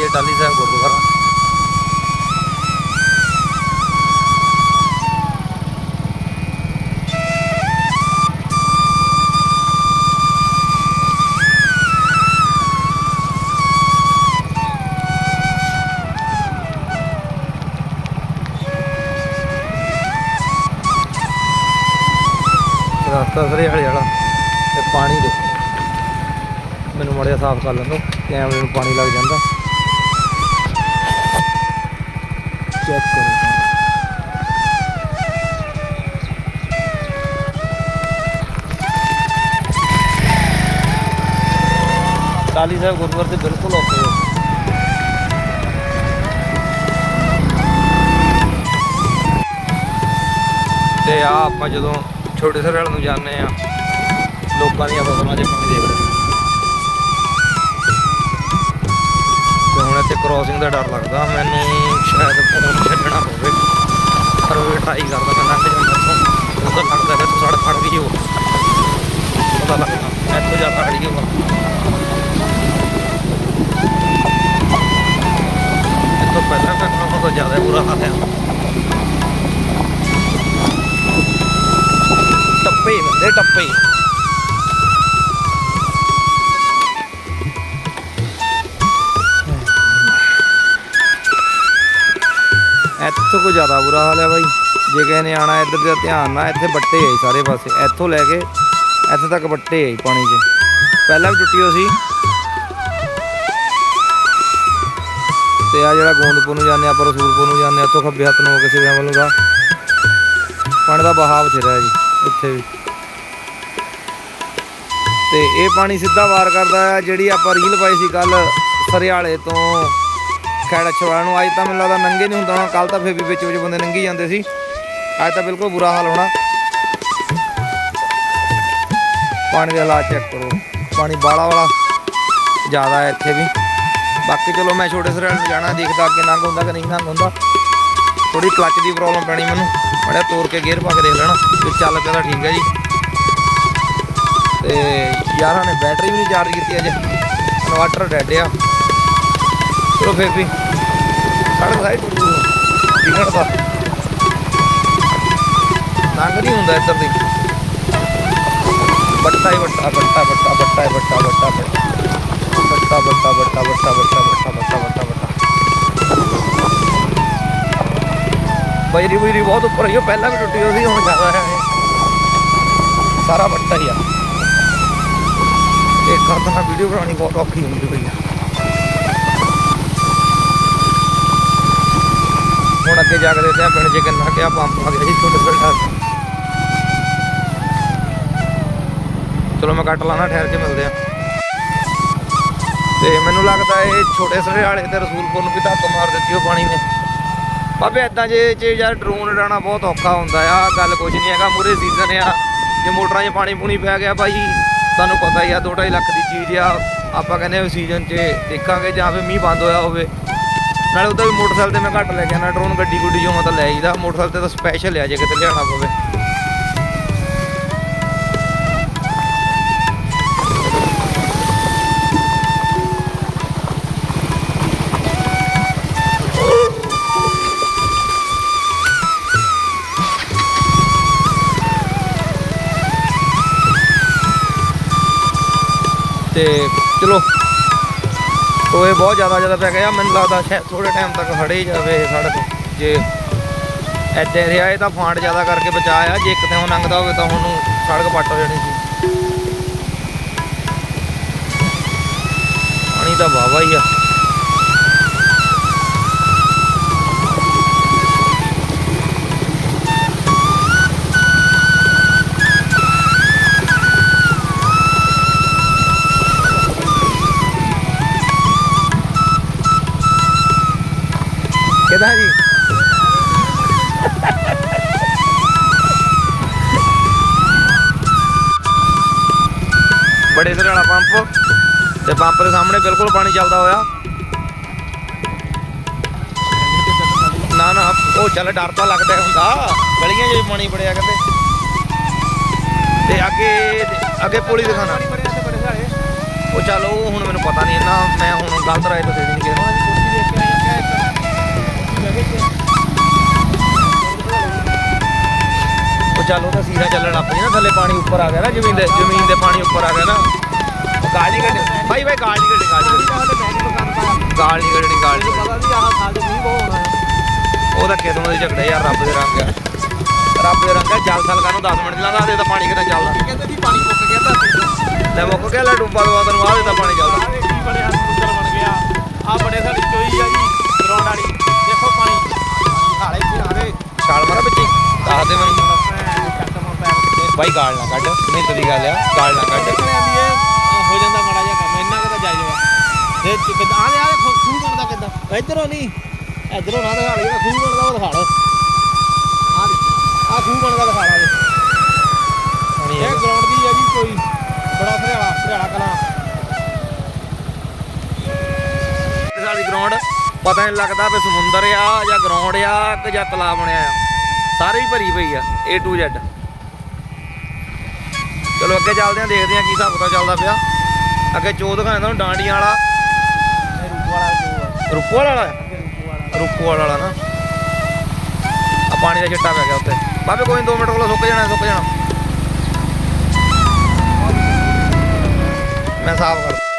ਜੀ ਟਾਲੀ ਸਾਹਿਬ ਗੁਰਦੁਆਰਾ। ਰਸਤਾ ਸਰਿਆਲੇ ਵਾਲਾ ਤੇ ਪਾਣੀ ਦੇ ਮੈਨੂੰ ਮੜਿਆ ਸਾਫ਼ ਕਰ ਲੈਂਦੋ, ਕੈਮਰੇ ਨੂੰ ਪਾਣੀ ਲੱਗ ਜਾਂਦਾ। ਚੈੱਕ ਕਰੋ ਟਾਲੀ ਸਾਹਿਬ ਗੁਰਦੁਆਰੇ ਦੇ ਬਿਲਕੁਲ ਔਖੇ ਹੋ। ਤੇ ਆ ਆਪਾਂ ਜਦੋਂ ਛੋਟੇ ਸਰਲ ਨੂੰ ਜਾਂਦੇ ਆ ਲੋਕਾਂ ਦੀਆਂ ਫਸਲਾਂ 'ਚ ਪਾਣੀ ਦੇਖਦੇ ਕ੍ਰੋਸਿੰਗ ਦਾ ਡਰ ਲੱਗਦਾ, ਮੈਨੂੰ ਸ਼ਾਇਦ ਫੋਨ ਛੱਡਣਾ ਪਵੇ। ਪਰ ਉਹ ਟਰਾਈ ਕਰਦਾ ਮੈਂ ਲੰਘ ਜਾਂਦਾ ਤੋਂ ਉਹ ਲੱਗਦਾ ਕਿ ਤੂੰ ਸੜਕ ਗਈ ਹੋ ਪਤਾ ਲੱਗਦਾ ਇੱਥੋਂ ਜ਼ਿਆਦਾ ਖੜ ਗਈ ਹੋ ਇੱਥੋਂ ਪਹਿਲਾਂ ਕੱਟਣਾ ਤਾਂ ਜ਼ਿਆਦਾ ਬੁਰਾ ਹਾਲ ਹੈ ਟੱਪੇ ਬੰਦੇ ਟੱਪੇ ਇੱਥੋਂ ਕੋ ਜ਼ਿਆਦਾ ਬੁਰਾ ਹਾਲ ਹੈ ਬਾਈ। ਜੇ ਕਿਸੇ ਨੇ ਆਣਾ ਇੱਧਰ ਦਾ ਧਿਆਨ ਨਾ ਇੱਥੇ ਬੱਟੇ ਆਈ ਸਾਰੇ ਪਾਸੇ। ਇੱਥੋਂ ਲੈ ਕੇ ਇੱਥੇ ਤੱਕ ਬੱਟੇ ਆਈ ਪਾਣੀ 'ਚ। ਪਹਿਲਾਂ ਵੀ ਟੁੱਟੀ ਹੋ ਸੀ। ਤੇ ਆ ਜਿਹੜਾ ਗੋਂਦਪੁਰ ਨੂੰ ਜਾਂਦੇ ਆਪਾਂ ਰਸੂਲਪੁਰ ਨੂੰ ਜਾਂਦੇ ਇੱਥੋਂ ਖੱਬੇ ਹੱਥ ਨੂੰ ਹੋ ਕੇ ਸਿਵਿਆਂ ਵੱਲੋਂ ਦਾ ਪਾਣੀ ਦਾ ਬਹਾਵ ਬਥੇਰਾ ਜੀ, ਇੱਥੇ ਵੀ। ਤੇ ਇਹ ਪਾਣੀ ਸਿੱਧਾ ਵਾਰ ਕਰਦਾ ਹੈ, ਜਿਹੜੀ ਆਪਾਂ ਰੀਲ ਪਾਈ ਸੀ ਕੱਲ ਸਰਿਆਲੇ ਤੋਂ ਖੈੜਾ ਛਵਾਲ ਨੂੰ। ਅੱਜ ਤਾਂ ਮੈਨੂੰ ਲੱਗਦਾ ਨੰਗੇ ਨਹੀਂ ਹੁੰਦਾ ਹੋਣਾ। ਕੱਲ ਤਾਂ ਫੇਰ ਵੀ ਵਿੱਚ ਵਿੱਚ ਬੰਦੇ ਨੰਗੀ ਜਾਂਦੇ ਸੀ। ਅੱਜ ਤਾਂ ਬਿਲਕੁਲ ਬੁਰਾ ਹਾਲ ਹੋਣਾ। ਪਾਣੀ ਦੇ ਹਾਲਾਤ ਚੈੱਕ ਕਰੋ। ਪਾਣੀ ਬਾਲਾ ਵਾਲਾ ਜ਼ਿਆਦਾ ਹੈ ਇੱਥੇ ਵੀ। ਬਾਕੀ ਚਲੋ ਮੈਂ ਛੋਟੇ ਸਰਿਆਲੇ ਨੂੰ ਜਾਣਾ। ਦੇਖਦਾ ਅੱਗੇ ਲੰਘ ਹੁੰਦਾ ਕਿ ਨਹੀਂ ਲੰਘ ਹੁੰਦਾ। ਥੋੜੀ ਕਲੱਚ ਦੀ ਪ੍ਰੋਬਲਮ ਪੈਣੀ ਮੈਨੂੰ। ਮੜਿਆ ਤੋੜ ਕੇ ਗੇਅਰ ਪਾ ਕੇ ਦੇਖ ਲੈਣਾ। ਫਿਰ ਚੱਲ ਪਿਆ ਤਾਂ ਠੀਕ ਹੈ ਜੀ। ਤੇ ਯਾਰਾਂ ਨੇ ਬੈਟਰੀ ਵੀ ਨਹੀਂ ਚਾਰਜ ਕੀਤੀ ਅਜੇ। ਇਨਵਰਟਰ ਡੈਡ ਆ। ਚਲੋ ਫੇਰ ਵੀ ਸੜਕ ਸਾਈਡ ਟਿਕਟ ਦਾ ਨੰਗ ਨਹੀਂ ਹੁੰਦਾ ਇੱਧਰ ਦੀ ਬੱਟਾ ਹੀ ਬੱਟਾ ਬੱਟਾ ਬੱਟਾ ਬੱਟਾ ਬੱਟਾ ਬੱਟਾ ਬੱਟਾ ਬੱਟਾ ਬੱਟਾ ਬੱਟਾ ਬੱਟਾ ਬੱਟਾ ਬੱਟਾ ਬੱਟਾ ਬੱਟਾ ਬਜਰੀ ਬਜਰੀ ਬਹੁਤ ਉੱਪਰ ਹੀ ਉਹ ਪਹਿਲਾਂ ਵੀ ਟੁੱਟੀ ਹੋਈ ਸੀ ਹੁਣ ਜ਼ਿਆਦਾ ਹੈ ਸਾਰਾ ਬੱਟਾ ਹੀ ਆ ਇਹ ਕਰਦਣਾ ਵੀਡੀਓ ਬਣਾਉਣੀ ਬਹੁਤ ਔਖੀ ਹੁੰਦੀ ਪਈ ਆ ਹੁਣ ਅੱਗੇ ਜਾ ਕੇ ਦੇਖਦੇ ਆ ਪਿੰਡ 'ਚ ਕਿੰਨਾ ਕਿਆ ਪੰਪ ਆ ਗਿਆ ਜੀ, ਛੋਟੇ ਛੋਟਾ ਚਲੋ ਮੈਂ ਕੱਟ ਲਾਣਾ ਠਹਿਰ ਕੇ ਮਿਲਦੇ ਆ ਤੇ ਮੈਨੂੰ ਲੱਗਦਾ ਇਹ ਛੋਟੇ ਸਰੇ ਤੇ ਰਸੂਲਪੁਰ ਨੂੰ ਵੀ ਧੱਕ ਮਾਰ ਦਿੱਤੀ ਉਹ ਪਾਣੀ ਨੇ। ਬਾਬੇ ਇਦਾਂ ਜੇ ਜੇ ਯਾਰ ਡਰੋਨ ਉਡਾਉਣਾ ਬਹੁਤ ਔਖਾ ਹੁੰਦਾ ਆ ਗੱਲ ਕੁਝ ਨਹੀਂ ਹੈਗਾ ਮੂਰੇ ਸੀਜ਼ਨ ਆ। ਜੇ ਮੋਟਰਾਂ 'ਚ ਪਾਣੀ ਪੂਣੀ ਪੈ ਗਿਆ ਭਾਈ, ਤੁਹਾਨੂੰ ਪਤਾ ਹੀ ਆ 2.5 ਲੱਖ ਦੀ ਚੀਜ਼ ਆ। ਆਪਾਂ ਕਹਿੰਦੇ ਸੀਜ਼ਨ 'ਚ ਦੇਖਾਂਗੇ ਜਾਂ ਫਿਰ ਮੀਂਹ ਬੰਦ ਹੋਇਆ ਹੋਵੇ। ਨਾਲੇ ਉਹਦਾ ਵੀ ਮੋਟਰਸਾਈਕਲ ਤੇ ਮੈਂ ਘੱਟ ਲੈ ਕੇ ਆਣਾ ਡਰੋਨ ਗੱਡੀ ਗੁੱਡੀ ਜੋ ਮਤਲਬ ਲੈ ਆਈਦਾ। ਮੋਟਰਸਾਈਕਲ ਤੇ ਤਾਂ ਸਪੈਸ਼ਲ ਆ, ਜੇ ਕਿਤੇ ਲਿਆਉਣਾ ਪਵੇ। ਤੇ ਚਲੋ ਟੋਏ ਬਹੁਤ ਜ਼ਿਆਦਾ ਜ਼ਿਆਦਾ ਪੈ ਗਏ ਆ ਮੈਨੂੰ ਲੱਗਦਾ ਸ਼ਾਇਦ ਥੋੜੇ ਟਾਈਮ ਤੱਕ ਖੜੇ ਹੀ ਜਾਵੇ ਇਹ ਸੜਕ। ਜੇ ਐਡੇ ਰਿਹਾ ਇਹ ਤਾਂ ਫਾਂਡ ਜ਼ਿਆਦਾ ਕਰਕੇ ਬਚਾਇਆ। ਜੇ ਇੱਕ ਤੇ ਲੰਘਦਾ ਹੋਵੇ ਤਾਂ ਉਹਨੂੰ ਸੜਕ ਪੱਟ ਹੋ ਜਾਣੀ ਸੀ। ਪਾਣੀ ਤਾਂ ਵਾਵਾ ਹੀ ਆ। ਕਿਦਾਂ ਜੀ? ਬੜੇ ਸਿਰ ਵਾਲਾ ਪੰਪ। ਤੇ ਪੰਪ ਦੇ ਸਾਹਮਣੇ ਬਿਲਕੁਲ ਪਾਣੀ ਚੱਲਦਾ ਹੋਇਆ। ਨਾ ਨਾ, ਉਹ ਚੱਲ ਡਰ ਤਾਂ ਲੱਗਦਾ ਹੁੰਦਾ। ਗਲੀਆਂ 'ਚ ਵੀ ਪਾਣੀ ਬੜਿਆ ਕਹਿੰਦੇ ਤੇ ਅੱਗੇ ਅੱਗੇ ਪੁਲੀ ਦਿਖਾਣਾ ਉਹ ਚੱਲ, ਉਹ ਹੁਣ ਮੈਨੂੰ ਪਤਾ ਨਹੀਂ ਇੰਨਾ। ਮੈਂ ਹੁਣ ਗਲਤ ਰਾਏ ਤਾਂ ਦੇ ਦੇਣੀ ਕਿਸੇ ਚੱਲ ਉਹ ਸੀਰਾ ਚੱਲਣ ਲੱਗ ਪਈ ਨਾ, ਥੱਲੇ ਪਾਣੀ ਉੱਪਰ ਆ ਗਿਆ ਨਾ, ਜ਼ਮੀਨ ਦੇ ਜ਼ਮੀਨ ਦੇ ਪਾਣੀ ਉੱਪਰ ਆ ਗਿਆ ਨਾ। ਉਹ ਗਾਲ ਭਾਈ ਭਾਈ ਗਾਲ ਨਹੀਂ ਕੱਢ। ਗਾਲ ਨਹੀਂ ਕੱਢਣੀ। ਗਾਲ ਨਹੀਂ ਕੱਢਣੀ ਦੇ ਝਗੜੇ ਯਾਰ, ਰੱਬ ਦੇ ਰੰਗ ਆ। ਰੱਬ ਦੇ ਰੰਗ ਆ, ਜਲ ਸਲਕਾ ਨੂੰ 10 ਮਿੰਟ ਲਾਦਾ ਦੇ ਤਾਂ ਪਾਣੀ ਕਿਤੇ ਚੱਲਦਾ। ਲੈ ਮੁੱਕ ਗਿਆ, ਲੈ ਡੁੱਬਾ ਦਵਾ ਤੈਨੂੰ ਆ ਦੇ ਤਾਂ ਪਾਣੀ ਚੱਲਦਾ। ਛਾਲ ਮਾਰਾ ਬੱਚੀ ਦੱਸ ਦੇ ਮੈਨੂੰ। ਭਾਈ ਗਾਲ ਨਾ ਕੱਢ ਮਿਹਨਤ ਦੀ ਗੱਲ ਆ ਗਾਲ ਨਾ ਕੱਢ। ਹੋ ਜਾਂਦਾ ਮਾੜਾ ਜਿਹਾ ਕੰਮ ਇੰਨਾ ਕੁ ਤਾਂ ਜਾਇਜ਼ ਵਾ। ਤੇ ਕਿੱਦਾਂ ਆ ਆ ਖੂਹ ਬਣਦਾ ਕਿੱਦਾਂ। ਇਧਰੋਂ ਨਹੀਂ ਇਧਰੋਂ ਨਾ ਦਿਖਾ ਲਈ ਜਿਹੜਾ ਖੂਹ ਬਣਦਾ ਉਹ ਦਿਖਾ ਲਓ। ਆ ਆ ਖੂਹ ਬਣਦਾ ਦਿਖਾ ਲਾ ਪਾਣੀ ਇਹ ਹੈਗਾ। ਗਰਾਊਂਡ ਦੀ ਹੈ ਜੀ ਕੋਈ ਬੜਾ ਹਰਿਆਣਾ ਹਰਿਆਣਾ ਕਲਾ। ਵਾਲੀ ਗਰਾਊਂਡ ਪਤਾ ਨਹੀਂ ਲੱਗਦਾ ਵੀ ਸਮੁੰਦਰ ਆ ਜਾਂ ਗਰਾਊਂਡ ਆ ਕਿ ਜਾਂ ਤਲਾਬ ਬਣਿਆ ਆ। ਸਾਰੇ ਭਰੀ ਪਈ ਆ A to Z ਚਲੋ ਅੱਗੇ ਚੱਲਦੇ ਆ ਦੇਖਦੇ ਆ ਕੀ ਹਿਸਾਬ ਪਤਾ ਚੱਲਦਾ ਪਿਆ। ਅੱਗੇ ਚੋ ਦਿਖਾਉਂਦਾ ਤੁਹਾਨੂੰ ਡਾਂਡੀਆਂ ਵਾਲਾ। ਰੂਪ ਵਾਲਾ ਜੋ ਰੁੱਕੂ ਵਾਲਾ ਆ? ਵਾਲਾ ਨਾ। ਆ ਪਾਣੀ ਦਾ ਛਿੱਟਾ ਪੈ ਗਿਆ ਉੱਤੇ ਬਾਬੇ ਕੋਈ 2 ਮਿੰਟ ਕੋਲ ਸੁੱਕ ਜਾਣਾ ਸੁੱਕ ਜਾਣਾ। ਮੈਂ ਸਾਫ਼ ਕਰ